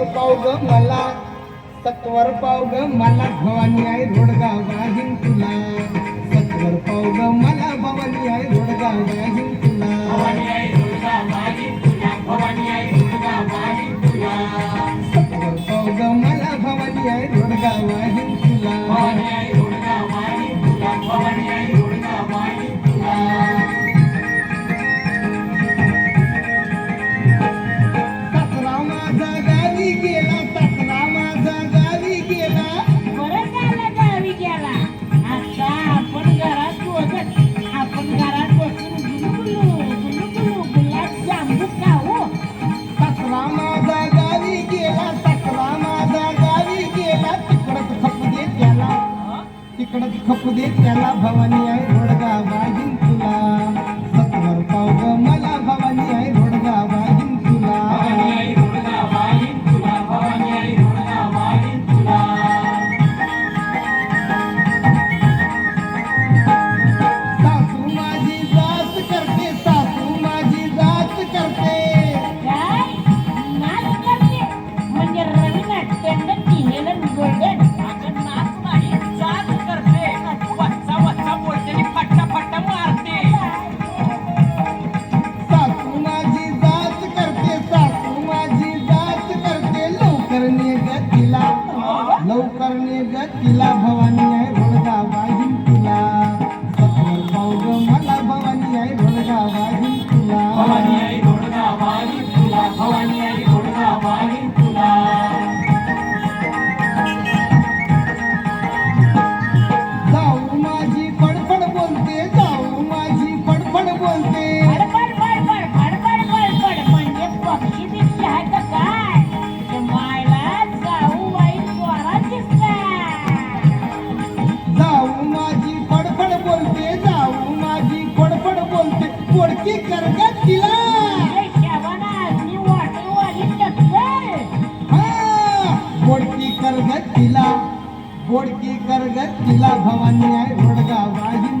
सत्वर पाव ग मला. सत्वर पाव ग मला भवानी आई रोडगाव गाहीन तुला. सत्वर पाव ग मला भवानी आई रोडगाव गाहीन तुला. इकडे खपू दे त्याला भवानी आहे घोडगा बाई करणे गतीला भवानी. ती करगत दिला बोडकी करगत दिला बोडकी करगत दिला भवानी आहे वडगाव राजीन.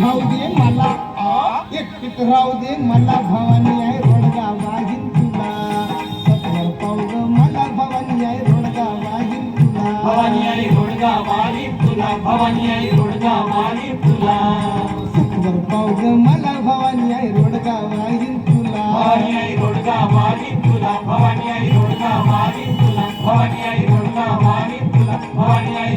भाऊ दे मला एक राहू दे मला भवानी आहे रोडगा वाजिन तुला. पत्रावर पाऊल मला भवानी आहे रोडगा वाजिन तुला. भवानी आहे रोडगा वाजिन तुला भवानी आहे रोडगा वाजिन तुला. सुखवर पाऊल मला भवानी आहे रोडगा वाजिन तुला. भवानी आहे रोडगा वाजिन तुला भवानी आहे रोडगा वाजिन तुला भवानी आहे रोडगा वाजिन तुला भवानी आहे